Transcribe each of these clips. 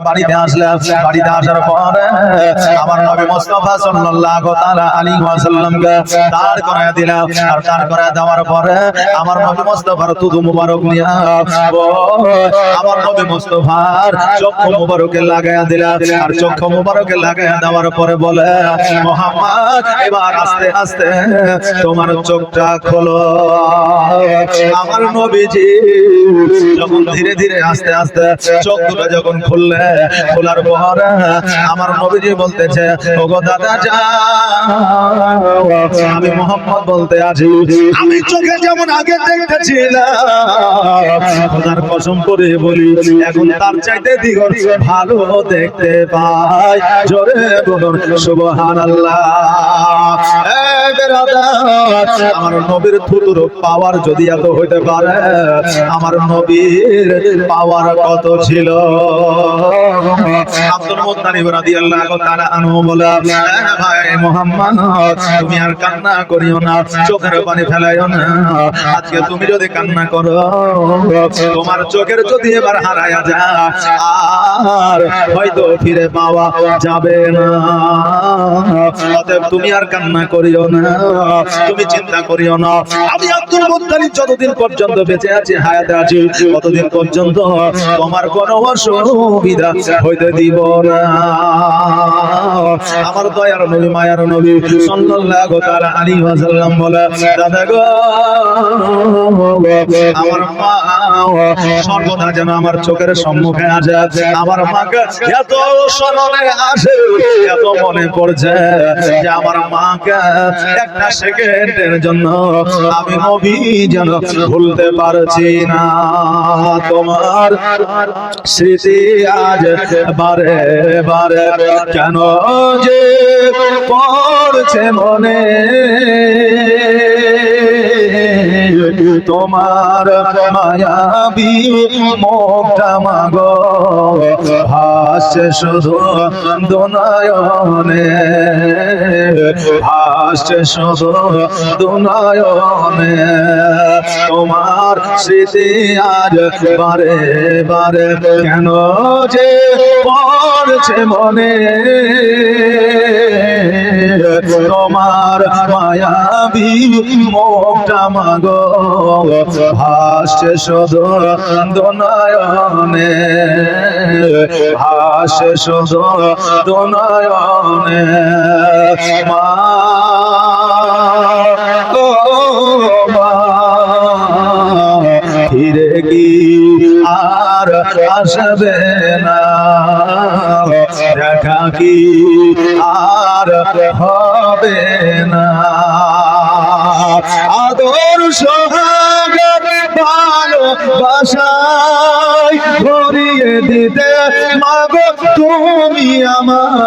বাড়িতে আসলাম বাড়িতে আসার পরে আমার নবী মুস্তাফা সাল্লাল্লাহু তাআলা দাঁড় করায় দিলাম আর দাঁড় করায় দেওয়ার পরে আমার নবী মুস্তাফার তুদু মুবারক নিয়া আমার নবী মুস্তাফার চক্ষু মুবারকে লাগায়া দিলাম আর চক্ষু মুবারকে লাগায়া দেওয়ার পরে বলে, মোহাম্মদ, এবার আস্তে আস্তে তোমার চোখটা খোলো। আমার নবীজি যখন ধীরে ধীরে আস্তে আস্তে চোখ দুটো যখন খুললে খোলার পর আমার নবীজি বলতেছে, ওগো দাদা যা, আমি মোহাম্মদ বলতে আছি আমি চোখে যেমন আগে দেখতেছিলাম খোদার কসম করে বলি, এখন তার চাইতে দ্বিগুণ ভালো দেখতে পাই। জোরে বলুন, সুবহানাল্লাহ। আমার নবীর থুতুর পাওয়ার যদি এত হইতে পারে, আমার নবীর পাওয়ার কত ছিল? মুহাম্মদ, তুমি আর কান্না করিও না, চোখের তুমি যদি এবার হয়তো ফিরে পাওয়া যাবে না। তুমি আর কান্না করিও না, তুমি চিন্তা করিও না। আমি আব্দুল মুত্তালিব যতদিন পর্যন্ত বেঁচে আছি, হায়াতে আছি, ততদিন পর্যন্ত তোমার কোনো অসুবিধা হইতে দিব না। আমার দয়ার নবী, মায়ার নবী, সাল্লাল্লাহু তাআলা আলাইহি ওয়াসাল্লাম বলে, দাদা গো, আমার মা সর্বদা যেন আমার চোখের সম্মুখে আসে। আমার মাকে এত স্মরণে আসে, এত মনে পড়ছে যে আমার মাকে একটা সেকেন্ডের জন্য আমি নবী যেন ভুলতে পারছি না। তোমার স্মৃতি আজ বারে বারে কেন যে পড়ছে মনে? তোমার মায়াবী মুখটা মাগো। ভাসছে শুধু দুনয়নে ভাসছে শুধু দুনয়নে। তোমার স্মৃতি আজ বারে বারে কেন যে পড়ছে মনে? তোমার মায়াবী মুখটা মাগো। ভাসছে শুধু দোনয়নে ভাসছে শুধু দোনয়নে মা, ফিরে কি আর আসবে না? দেখা কি আর হবে না। আদর সোহাগ ভালোবাসায় ভরিয়ে দিতে মাগো তুমি আমার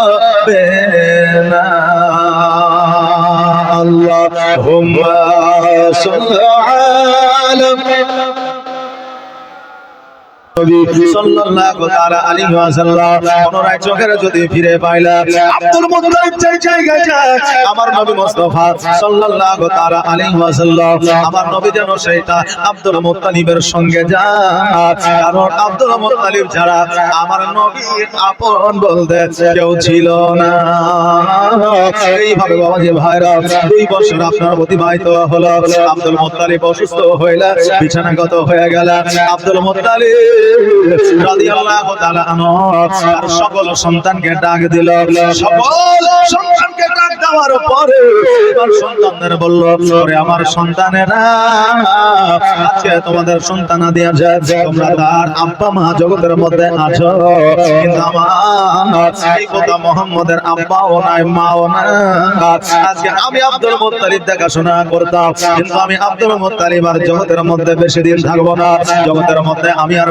হবে না আল্লাহ হুম্মা চোখের যদি ফিরে আব্দুল আমার নবী আমার নবী যেন সেইটা আব্দুল সঙ্গে কারণ আব্দুল আমার আপন বলতে কেউ ছিল না। এইভাবে বাবাজি ভাইরা দুই বছর আপনার অতিবাহিত হলো, আব্দুল মুত্তালিব অসুস্থ হইলা, বিছানাগত হয়ে গেল আব্দুল মুত্তালিব সকল সন্তানকে ডাক দিল। সকল সন্তানকে ডাক দেওয়ার পরে সন্তানদের আমার সন্তানেরা, আজকে তোমাদের সন্তান আছে, তোমরা তার আব্বা মা জগতের মধ্যে আছো। কিন্তু আমার এই মোহাম্মদের আব্বাও নাই, মাও না আজকে আমি আব্দুল মুত্তালিব দেখাশোনা করতাম, কিন্তু আমি আব্দুল মুত্তালিব আর জগতের মধ্যে বেশি দিন থাকব না। জগতের মধ্যে আমি আর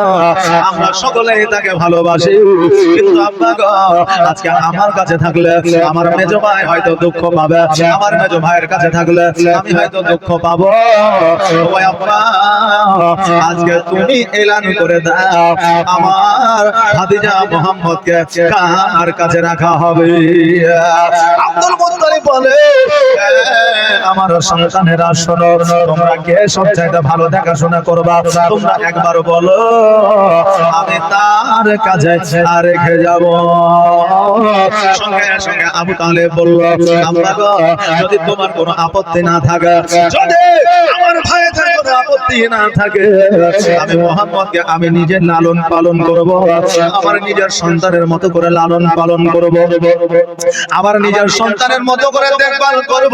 আমরা সকলেই তাকে ভালোবাসি। কিন্তু আব্বা গো আজকে আমার কাছে থাকলে আমার মেজ ভাই হয়তো দুঃখ পাবে আমার মেজ ভাইয়ের কাছে থাকলে আমি হয়তো দুঃখ পাবো। আব্বা আজকে তুমি এলান করে দাও আমার খাদিজা মোহাম্মদকে কার কাছে রাখা হবে? আব্দুল মুত্তালিব বলে "এ, আমার সন্তানেরা শোনো তোমরা কে সবচাইতে ভালো দেখাশোনা করবা তোমরা একবার বলো। আমি তার কাছে আর রেখে যাব। সঙ্গে সঙ্গে আবু তাহলে বলল গো যদি তোমার কোনো আপত্তি না থাকে যদি আমার ভাইয়ের কোনো আপত্তি না থাকে আমি মোহাম্মদকে আমি নিজে লালন পালন করব আমার নিজের সন্তানের মতো করে লালন পালন করব আমার নিজের সন্তানের মতো করে দেখভাল করব।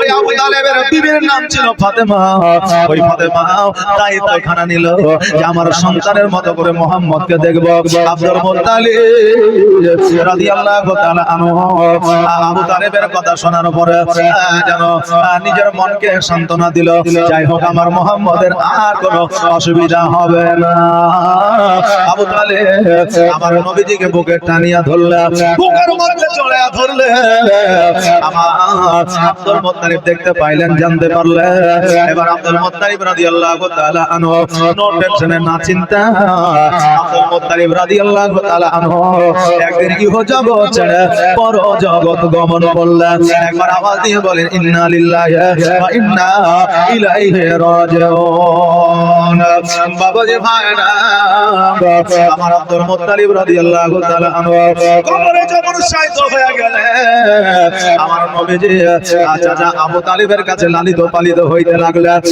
ওই আবু তালেবের বিবির নাম ছিল ফাতেমা। ওই ফাতেমা দায়িত্ব খানা নিল যে আমার সন্তানের মতো করে মোহাম্মদকে দেখব। আব্দুল মুত্তালিব রাদিয়াল্লাহু নিজের মনকে সান্ত্বনা দিল, যাই হোক আমার মোহাম্মদের আর কোনো অসুবিধা হবে না। আবু তালেব আমার নবীজিকে বুকে টানিয়া ধরলে, বুকের মধ্যে চড়ে ধরলে দেখতে পাইলেন, জানতে পারলে। নো চিন্তা। আব্দুল মুত্তালিব রাদিয়াল্লাহু তাআলা আনহু, একদিন ইহ জগৎ ছেড়ে পর জগৎ গমন করলেন। একবার আওয়াজ দিয়ে বলেন, ইন্না লিল্লাহি ইন্না ইলাইহি রাজিউন। আমার আব্দুল রাদিয়াল্লাহু তাআলা আনহু, কবরে যখন হয়ে গেলেন, আমার চাচা আবু তালিবের কাছে লালিত পালিত হইতে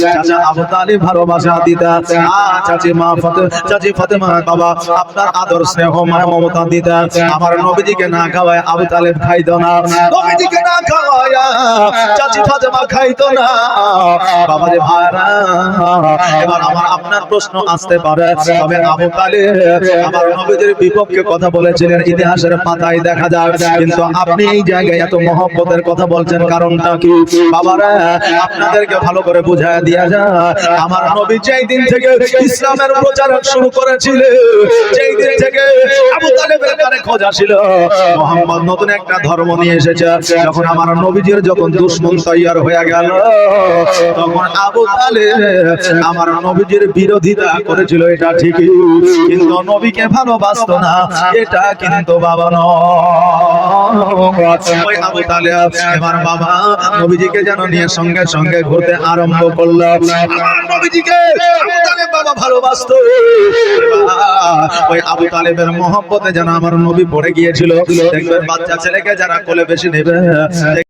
চাচা আবু তালিব ভালোবাসা দিতা চাচি মা ফতে, চাচি ফাতেমা বাবা, আপনার আদর, স্নেহ, মায়া, মমতা দিতা আমার নবীজিকে না খাওয়ায় আবু তালিব খাইতো না। নবীজিকে না খাওয়ায় চাচি ফাতেমা খাইতো না। বাবা রে ভাইরা, এবার আমার আপনার প্রশ্ন আসতে পারে। তবে আবু তালিব আমার নবীজির বিপক্ষে কথা বলেছিলেন, ইতিহাসের পাতায় দেখা যায় কিন্তু আপনি এই জায়গায় এত মহব্বতের কথা বলছেন, কারণটা কি? বাবারা, আপনাদেরকে ভালো করে বুঝায় দিয়া যায় আমার নবী যেই দিন থেকে ইসলামের প্রচার শুরু করেছিলেন যেই দিন থেকে আবু তালেবের কানে খোঁজ আসিল মোহাম্মদ নতুন একটা ধর্ম নিয়ে এসেছে। যখন আমার নবীজির যখন দুশ্মন তৈয়ার হয়ে গেল, তখন আবু তালেব আমার নবীজির বিরোধিতা করেছিল, এটা ঠিকই। কিন্তু নবীকে ভালোবাসতো না, এটা কিন্তু বাবা নয়। বাবা নবীজিকে যেন নিয়ে সঙ্গে সঙ্গে ঘুরতে আরম্ভ করল। নবীজিকে বাবা ভালোবাসতো। ওই আবু তালেবের মহব্বতে যেন আমার নবী পড়ে গিয়েছিল। দেখবেন বাচ্চা ছেলেকে যারা কোলে বেশি নেবে